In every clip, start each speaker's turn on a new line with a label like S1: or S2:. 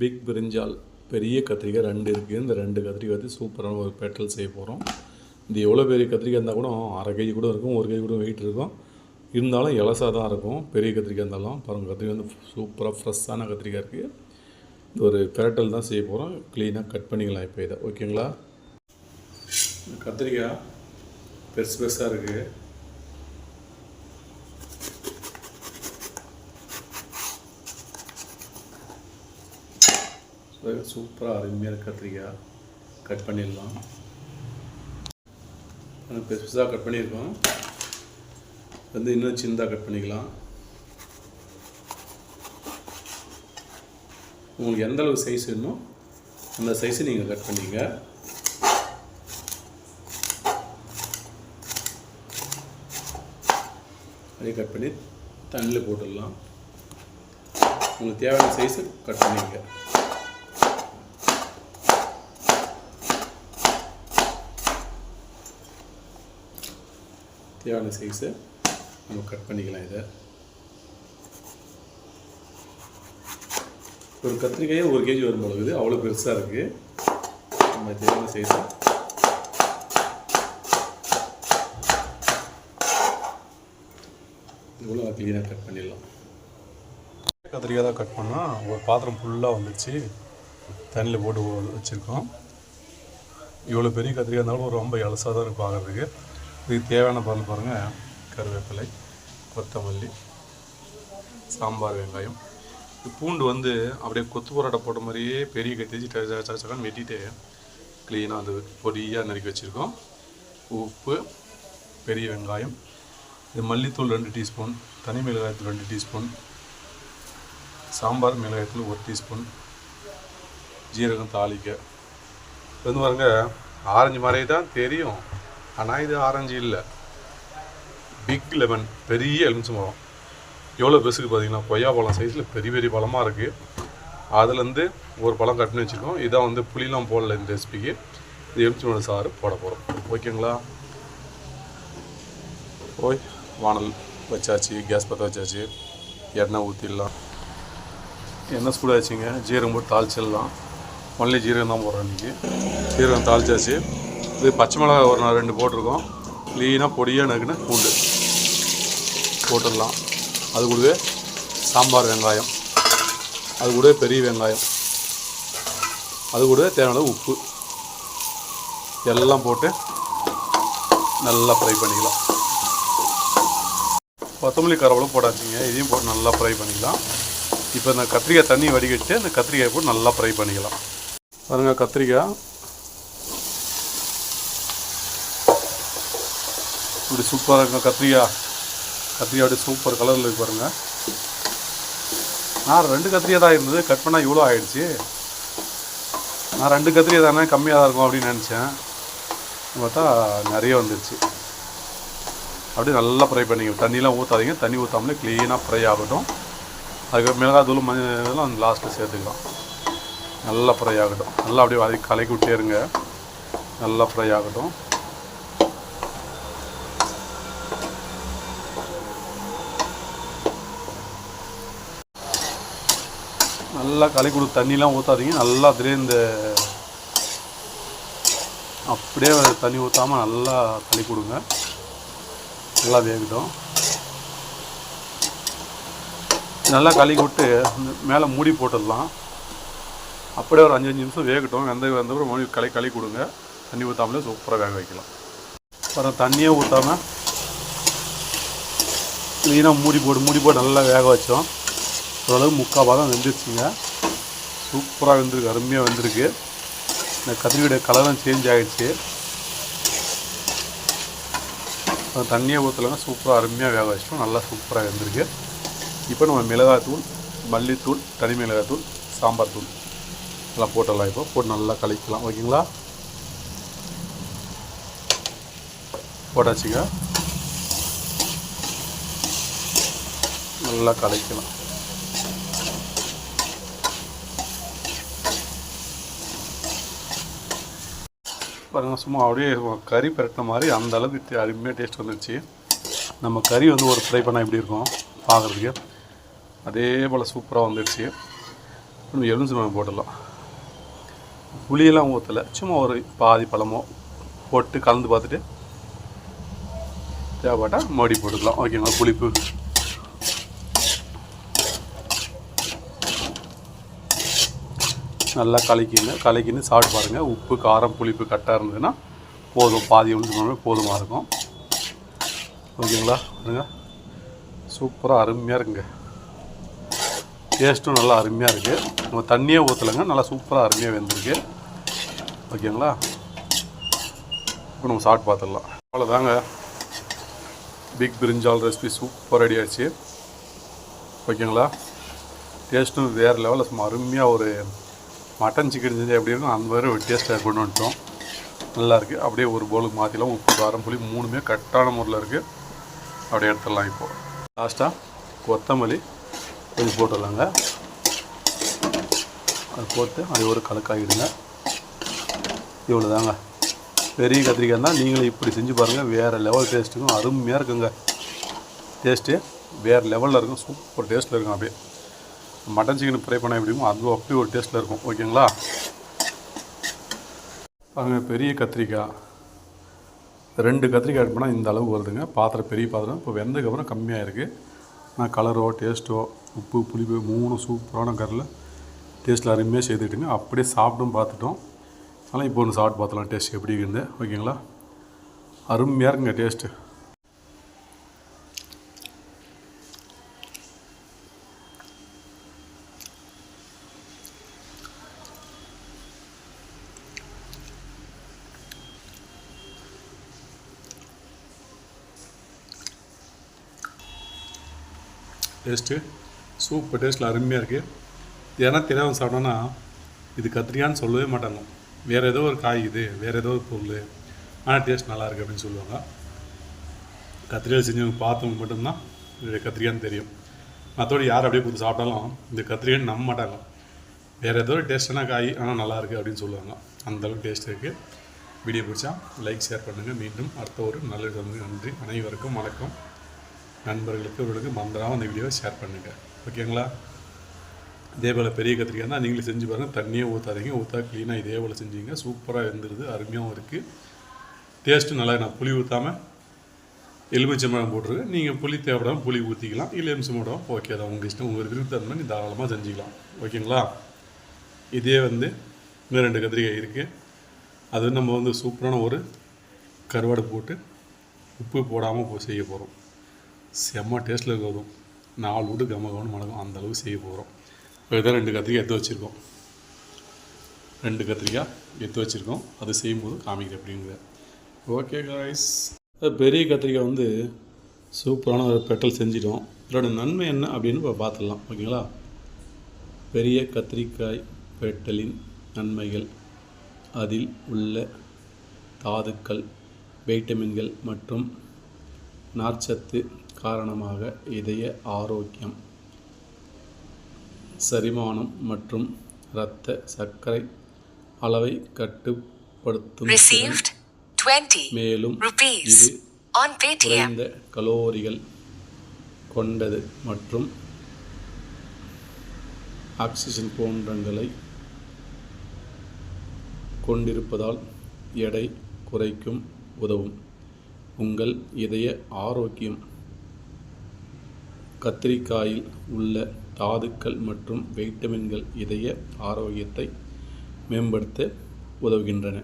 S1: Big பிரிஞ்சால் பெரிய கத்திரிக்காய் ரெண்டு இருக்குது இந்த ரெண்டு கத்திரிக்காய் வந்து சூப்பரான ஒரு பெட்டல் செய்ய போகிறோம் இது எவ்வளோ பெரிய கத்திரிக்காய் இருந்தால் கூட அரை கேஜி கூட இருக்கும் ஒரு கேஜி கூட வெயிட் இருக்கும். இருந்தாலும் இலசாக தான் இருக்கும். பெரிய கத்திரிக்காய் இருந்தாலும் பாருங்கள் கத்திரிக்காய் வந்து சூப்பராக ஃப்ரெஷ்ஷான கத்திரிக்காய் இருக்குது இது ஒரு பெரட்டல் தான் செய்ய போகிறோம் க்ளீனாக கட் பண்ணிக்கலாம் இப்போ இதை. ஓகேங்களா கத்திரிக்காய் பெருசு பெருசாக இருக்குது சூப்பராக அருமையாக கத்திரிக்காய் கட் பண்ணிடலாம். பெருசு பெருசாக கட் பண்ணியிருக்கோம். வந்து இன்னும் சின்னதாக கட் பண்ணிக்கலாம். உங்களுக்கு எந்த அளவு சைஸ் வேணுமோ அந்த சைஸை நீங்கள் கட் பண்ணிங்க. அதே கட் பண்ணி தண்ணியில் போட்டுடலாம். உங்களுக்கு தேவையான சைஸு கட் பண்ணிக்க தேவையான சைஸை நம்ம கட் பண்ணிக்கலாம் இதை. ஒரு கத்திரிக்காயே ஒரு கேஜி வரும் பொழுது அவ்வளோ பெருசாக இருக்குது நம்ம தேவையான சைஸை இவ்வளோ க்ளீனாக கட் பண்ணிடலாம். கத்திரிக்காய் தான் கட் பண்ணால் ஒரு பாத்திரம் ஃபுல்லாக வந்துச்சு. தண்ணியில் போட்டு வச்சுருக்கோம். இவ்வளோ பெரிய கத்திரிக்காய் இருந்தாலும் ரொம்ப இலசாக தான் இருக்கும் பார்க்குறதுக்கு இதுக்கு தேவையான பொருள் பாருங்கள் கருவேப்பிலை கொத்தமல்லி சாம்பார் வெங்காயம். பூண்டு வந்து அப்படியே கொத்து பரோட்டா போட்ட மாதிரியே பெரிய கட்டி சக்கன்னு வெட்டிட்டு க்ளீனாக அது பொடியாக நறுக்கி வச்சுருக்கோம். உப்பு பெரிய வெங்காயம் இது மல்லித்தூள் ரெண்டு டீஸ்பூன் தனி மிளகாயத்தூள் ரெண்டு டீஸ்பூன் சாம்பார் மிளகாயத்தூள் ஒரு டீஸ்பூன் ஜீரகம் தாளிக்க. இது வந்து பாருங்கள் ஆரஞ்சு மாதிரியே தான் தெரியும். ஆனால் இது ஆரஞ்சு இல்லை. பிக் லெமன் பெரிய எலுமிச்சை மரம் எவ்வளோ பெருசுக்கு பார்த்தீங்கன்னா கொய்யா பழம் சைஸில் பெரிய பெரிய பழமாக இருக்குது அதுலேருந்து ஒரு பழம் கட்டினு வச்சுருக்கோம் இதான் வந்து புளிலாம் போடல இந்த ரெசிபிக்கு இது எலுமிச்சை சாறு போட போகிறோம் ஓகேங்களா? ஓய் வானல் வச்சாச்சு கேஸ் பற்ற வச்சாச்சு. எண்ணெய் ஊற்றிடலாம் எண்ணெய் சூடாச்சுங்க. ஜீரகம் போட்டு தாளிச்சிடலாம். ஒன்லி ஜீரகம் தான் போடுறோம் இன்றைக்கி ஜீரகம் தாளிச்சாச்சு. இது பச்சை மிளகாய் ஒரு ரெண்டு போட்டிருக்கோம். க்ளீனாக பொடியாக நறுக்குன பூண்டு. போட்டுடலாம். அது கூடவே சாம்பார் வெங்காயம். அது கூடவே பெரிய வெங்காயம். அது கூடவே தேவையான உப்பு. எல்லாம் போட்டு நல்லா ஃப்ரை பண்ணிக்கலாம். கொத்தமல்லி கரவலை போடாதீங்க. இதையும் போட்டு நல்லா ஃப்ரை பண்ணிக்கலாம். இப்போ இந்த கத்திரிக்காய் தண்ணி வடிகட்டு இந்த கத்திரிக்காய் போட்டு நல்லா ஃப்ரை பண்ணிக்கலாம். பாருங்க கத்திரிக்காய் இப்படி சூப்பராக இருக்கும் கத்திரிக்காய் கத்திரிக்காய் அப்படியே சூப்பர் கலரில் இருக்கு பாருங்க. நான் ரெண்டு கத்திரியாக தான் இருந்தது. கட் பண்ணால் இவ்வளோ ஆயிடுச்சு. நான் ரெண்டு கத்திரியை தானே கம்மியாக தான் இருக்கும் அப்படின்னு நினச்சேன். பார்த்தா நிறைய வந்துடுச்சு அப்படியே நல்லா ஃப்ரை பண்ணிங்க தண்ணியெலாம் ஊற்றாதீங்க தண்ணி ஊற்றாமலே க்ளீனாக ஃப்ரை ஆகட்டும். அதுக்கு மிளகாய் தூள் மஞ்சள் இதெல்லாம் லாஸ்ட்டில் சேர்த்துக்கலாம். நல்லா ஃப்ரை ஆகட்டும். நல்லா அப்படியே வதக்கி கலக்கி விட்டே இருங்க. நல்லா ஃப்ரை ஆகட்டும். நல்லா களி கொடுத்து தண்ணிலாம் ஊற்றாதீங்க நல்லா அதிலே இந்த அப்படியே தண்ணி ஊற்றாமல் நல்லா களி கொடுங்க. நல்லா வேகட்டும். நல்லா களி விட்டு மேலே மூடி போட்டுடலாம். அப்படியே ஒரு அஞ்சு அஞ்சு நிமிஷம் வேகட்டும். வெந்த வெந்த மூடி களி களி கொடுங்க. தண்ணி ஊற்றாமலே சூப்பராக வேக வைக்கலாம். அப்புறம் தண்ணியே ஊற்றாமல் க்ளீனாக மூடி போட்டு மூடி போட்டு நல்லா வேக வச்சோம். ஓரளவு முக்கால் பாதம் வெந்துருச்சுங்க. சூப்பராக வெந்திருக்கு அருமையாக வெந்திருக்கு. இந்த கத்திரிக்காய் கலரும் சேஞ்ச் ஆகிடுச்சு தண்ணியை ஊற்றலைங்க சூப்பராக அருமையாக வேக வச்சிட்டோம். நல்லா சூப்பராக வெந்திருக்கு. இப்போ நம்ம மிளகாத்தூள் மல்லித்தூள் தனி மிளகாத்தூள் சாம்பார் தூள் எல்லாம் போட்டலாம் இப்போ. போட்டு நல்லா கலக்கலாம் ஓகேங்களா? போட்டாச்சுங்க. நல்லா கலக்கலாம் பாருங்க சும்மா அப்படியே கறி பரட்டின மாதிரி அந்த அளவுக்கு அருமையாக டேஸ்ட் வந்துடுச்சு நம்ம கறி வந்து ஒரு ஃப்ரை பண்ணால் எப்படி இருக்கும் பார்க்குறதுக்கு அதே போல் சூப்பராக வந்துடுச்சு இன்னும் எலுமிச்சு பழம் போட்டுடலாம். புளியெல்லாம் ஊற்றலை சும்மா ஒரு பாதி பழமோ போட்டு கலந்து பார்த்துட்டு தேவைப்பட்டால் மறுபடி போட்டுக்கலாம். ஓகேங்களா? புளிப்பு. நல்லா கலக்கிங்க கலக்கின்னு சாப்பிட்டு பாருங்கள் உப்பு காரம் புளிப்பு கரெக்டாக இருந்ததுன்னா போதும். பாதி உளுந்து போதுமாக இருக்கும். ஓகேங்களா? பாருங்கள் சூப்பராக அருமையாக இருக்குங்க. டேஸ்ட்டும் நல்லா அருமையாக இருக்குது நம்ம தண்ணியே ஊற்றலைங்க நல்லா சூப்பராக அருமையாக வெந்திருக்கு. ஓகேங்களா? இப்போ நம்ம சாப்பிட்டு பார்த்துடலாம். அவ்வளோதாங்க big brinjal recipe super ready ஆச்சு ஓகேங்களா? டேஸ்ட்டும் வேறு லெவலில் சும்மா அருமையாக ஒரு மட்டன் சிக்கன் செஞ்சு எப்படி அந்த மாதிரி ஒரு டேஸ்ட்டாக கொண்டு வந்துட்டோம். நல்லாயிருக்கு அப்படியே ஒரு பவுலுக்கு மாற்றிலாம் உப்பு காரம் புளி மூணுமே கரெக்டான முறையில் இருக்குது அப்படியே எடுத்துடலாம் இப்போது லாஸ்ட்டாக கொத்தமல்லி கொஞ்சம் போட்டுடலாங்க. அது போட்டு அது ஒரு கலக்காகிடுங்க இவ்வளோ தாங்க பெரிய கத்திரிக்காய் இருந்தால் நீங்களும் இப்படி செஞ்சு பாருங்கள் வேறு லெவல் டேஸ்ட்டுக்கும் அருமையாக இருக்குங்க. டேஸ்ட்டு வேறு லெவலில் இருக்கும். சூப்பர் டேஸ்ட்டில் இருக்கும் அப்படியே. மட்டன் சிக்கன் ஃப்ரை பண்ண எப்படிமோ அதுவும் அப்படி ஒரு டேஸ்ட்டில் இருக்கும். ஓகேங்களா? பாருங்க பெரிய கத்திரிக்காய். ரெண்டு கத்திரிக்காய் ஆட் பண்ணால் இந்த அளவு வருதுங்க. பாத்திரம் பெரிய பாத்திரம். இப்போ வெந்ததுக்கப்புறம் கம்மியாக இருக்குது ஆனால் கலரோ டேஸ்ட்டோ உப்பு புளிப்பு மூணு சூப்பரான கரில் டேஸ்ட்டில் அருமையாக செய்துட்டுங்க அப்படியே சாப்பிட்டும் பார்த்துட்டோம். அதனால் இப்போ ஒன்று சாப்பிட்டு பார்த்துலாம் டேஸ்ட் எப்படி இருக்குது ஓகேங்களா? அருமையாக இருக்குங்க டேஸ்ட்டு டேஸ்ட்டு சூப்பர் டேஸ்ட்டில் அருமையாக இருக்குது ஏன்னா தெரியாமல் சாப்பிட்டோன்னா இது கத்திரிக்கான்னு சொல்லவே மாட்டாங்க. வேறு ஏதோ ஒரு காய் இது வேறு ஏதோ ஒரு பொருள். ஆனால் டேஸ்ட் நல்லாயிருக்கு அப்படின்னு சொல்லுவாங்க. கத்திரிக்காய் செஞ்சவங்க பார்த்தவங்க மட்டும்தான் இது கத்திரிக்கான்னு தெரியும். மற்றபடி யார் அப்படியே கொடுத்து சாப்பிட்டாலும் இந்த கத்திரிக்கான்னு நம்ப மாட்டாங்க. வேறு ஏதோ ஒரு டேஸ்டான காய் ஆனால் நல்லாயிருக்கு அப்படின்னு சொல்லுவாங்க. அந்தளவுக்கு டேஸ்ட் இருக்குது வீடியோ பிடிச்சா லைக் ஷேர் பண்ணுங்கள் மீண்டும் அடுத்த ஒரு நல்ல நன்றி. அனைவருக்கும் வணக்கம். நண்பர்களுக்கு இவர்களுக்கு மறந்துடாமல் அந்த வீடியோவை ஷேர் பண்ணுங்கள் ஓகேங்களா இதே போல் பெரிய கத்திரிக்காய் தான் நீங்களும் செஞ்சு பாருங்கள் தண்ணியே ஊற்றாதீங்க ஊற்றா க்ளீனாக இதே போல் செஞ்சீங்க. சூப்பராக இருந்துருது. அருமையாகவும் இருக்குது டேஸ்ட்டும் நல்லா நான் புளி ஊற்றாமல் எலுமிச்சம்பழம் போட்டுருக்கு நீங்கள் புளி தேவைப்படாமல் புளி ஊற்றிக்கலாம் இல்லை எலுமிச்சம்பழம் ஓகே தான் உங்கள் இஷ்டம். உங்கள் விருப்பம் தகுந்த மாதிரி தாராளமாக செஞ்சுக்கலாம். ஓகேங்களா இதே வந்து இன்னும் ரெண்டு கத்திரிக்காய் இருக்குது அது நம்ம வந்து சூப்பரான ஒரு கருவாடு போட்டு உப்பு போடாமல் செய்ய போகிறோம் செம்ம டேஸ்ட்டில் இருக்கிறதும் நாலு வீடு கம கவனம் மணக்கும் அந்த செய்ய போகிறோம் இதான் ரெண்டு கத்திரிக்காய் எடுத்து வச்சுருக்கோம். ரெண்டு கத்திரிக்காய் எடுத்து வச்சுருக்கோம். அது செய்யும்போது காமிக்கிற அப்படிங்கிற. ஓகே காய்ஸ் பெரிய கத்திரிக்காய் வந்து சூப்பரான ஒரு பெட்டல் செஞ்சிட்டோம். இதோட நன்மை என்ன அப்படின்னு இப்போ பார்த்துடலாம் ஓகேங்களா பெரிய கத்திரிக்காய் பெட்டலின் நன்மைகள். அதில் உள்ள தாதுக்கள் வைட்டமின்கள் மற்றும் நார்ச்சத்து காரணமாக இதய ஆரோக்கியம் செரிமானம் மற்றும் இரத்த சர்க்கரை அளவை கட்டுப்படுத்தும் திறன்,
S2: Received 20
S1: மேலும் இது. குறைந்த கலோரிகள் கொண்டது மற்றும் ஆக்சிஜன் போன்றங்களை கொண்டிருப்பதால் எடை குறைக்கும் உதவும் உங்கள் இதய ஆரோக்கியம் கத்திரிக்காயில் உள்ள தாதுக்கள் மற்றும் வைட்டமின்கள் இதய ஆரோக்கியத்தை மேம்படுத்த உதவுகின்றன.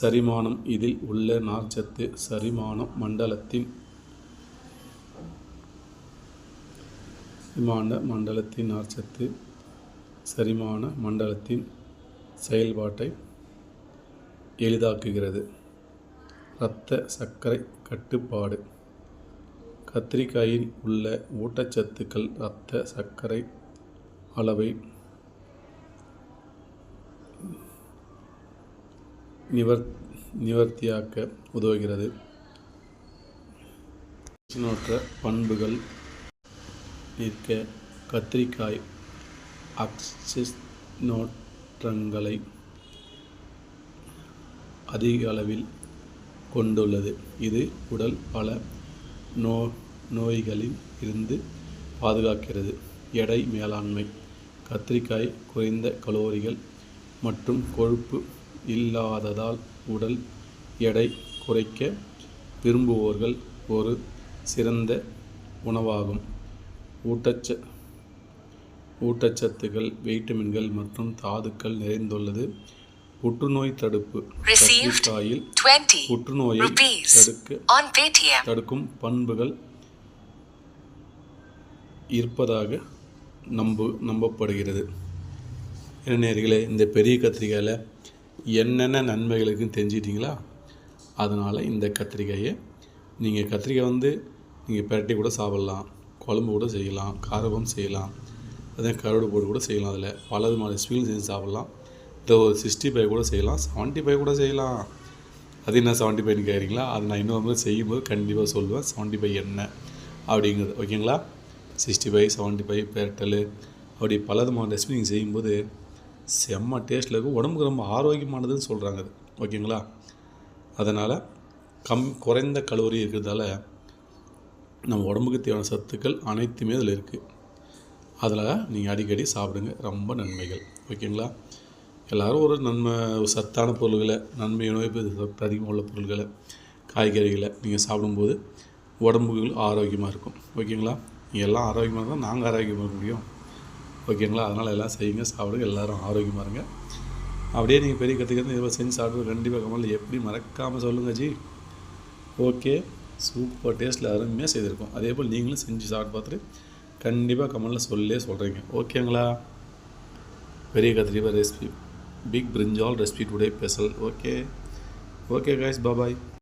S1: சரிமானம் இதில் உள்ள நார்ச்சத்து சரிமானம் மண்டலத்தின் செரிமான மண்டலத்தின் நார்ச்சத்து சரிமான மண்டலத்தின் செயல்பாட்டை எளிதாக்குகிறது. இரத்த சர்க்கரை கட்டுப்பாடு. கத்திரிக்காயில் உள்ள ஊட்டச்சத்துக்கள் இரத்த சர்க்கரை அளவை நிவர் நிவர்த்தியாக்க உதவுகிறது. நோற்ற பண்புகள் நிற்க கத்திரிக்காய் அக்சிஸ் நோற்றங்களை அதிக அளவில் கொண்டுள்ளது. இது உடல் பல நோ நோய்களில் இருந்து பாதுகாக்கிறது. எடை மேலாண்மை. கத்திரிக்காய் குறைந்த கலோரிகள் மற்றும் கொழுப்பு இல்லாததால் உடல் எடை குறைக்க விரும்புவோர்கள் ஒரு சிறந்த உணவாகும். ஊட்டச்ச ஊட்டச்சத்துக்கள் வைட்டமின்கள் மற்றும் தாதுக்கள் நிறைந்துள்ளது. புற்றுநோய் தடுப்பு. கத்திரிக்காயில்
S2: 20
S1: புற்றுநோயை தடுக்க. தடுக்கும் பண்புகள் இருப்பதாக நம்பு நம்பப்படுகிறது. என்ன நேர்களே இந்த பெரிய கத்திரிக்காயில் என்னென்ன நன்மைகள் இருக்குன்னு அதனால் இந்த கத்திரிக்காயை நீங்கள் கத்திரிக்காய் வந்து நீங்கள் பிரட்டி கூட சாப்பிட்லாம் குழம்பு கூட செய்யலாம் காரகம் செய்யலாம் அதே கருடு போட்டு கூட செய்யலாம் அதில். பல விதமான ரெசிபிகள் செஞ்சு சாப்பிட்லாம். இதை ஒரு சிக்ஸ்டி ஃபைவ் கூட செய்யலாம் செவன்ட்டி ஃபைவ் கூட செய்யலாம். அது என்ன செவன்ட்டி ஃபைவ்னு கேட்குறீங்களா அது நான் இன்னொரு முறை செய்யும்போது கண்டிப்பாக சொல்லுவேன் செவன்ட்டி ஃபைவ் என்ன அப்படிங்கிறது. ஓகேங்களா? சிக்ஸ்டி ஃபைவ் செவன்ட்டி ஃபைவ் பேரட்டல் அப்படி பல விதமான செய்யும்போது செம்ம டேஸ்ட்டில் இருக்கும். உடம்புக்கு ரொம்ப ஆரோக்கியமானதுன்னு சொல்கிறாங்க அது. ஓகேங்களா? அதனால் கம் குறைந்த கலோரி இருக்கிறதால நம்ம உடம்புக்கு தேவையான சத்துக்கள் அனைத்துமே அதில் இருக்குது அதில் நீங்கள் அடிக்கடி சாப்பிடுங்க. ரொம்ப நன்மைகள். ஓகேங்களா? எல்லோரும் ஒரு நன்மை ஒரு சத்தான பொருள்களை நன்மை நோய் அதிகமாக உள்ள பொருள்களை காய்கறிகளை நீங்கள் சாப்பிடும்போது உடம்புகள் ஆரோக்கியமாக இருக்கும். ஓகேங்களா? நீங்கள் எல்லாம் ஆரோக்கியமாக இருந்தால் நாங்கள் ஆரோக்கியமாக இருக்க முடியும். ஓகேங்களா அதனால் எல்லாம் செய்யுங்க சாப்பிடுங்க எல்லோரும் ஆரோக்கியமாக இருங்க. அப்படியே நீங்கள் பெரிய கற்றுக்கிறது இதை செஞ்சு சாப்பிட்டு கண்டிப்பாக கமல் எப்படி மறக்காமல் சொல்லுங்கள் ஜி. ஓகே சூப்பர் டேஸ்ட்டில் அருமையாக செய்திருக்கோம். அதே போல் நீங்களும் செஞ்சு சாப்பிட்டு பார்த்துட்டு கண்டிப்பாக கமலில் சொல்லே சொல்கிறீங்க ஓகேங்களா பெரிய கத்திரிப்பா recipe big brinjal recipe today special okay okay guys bye bye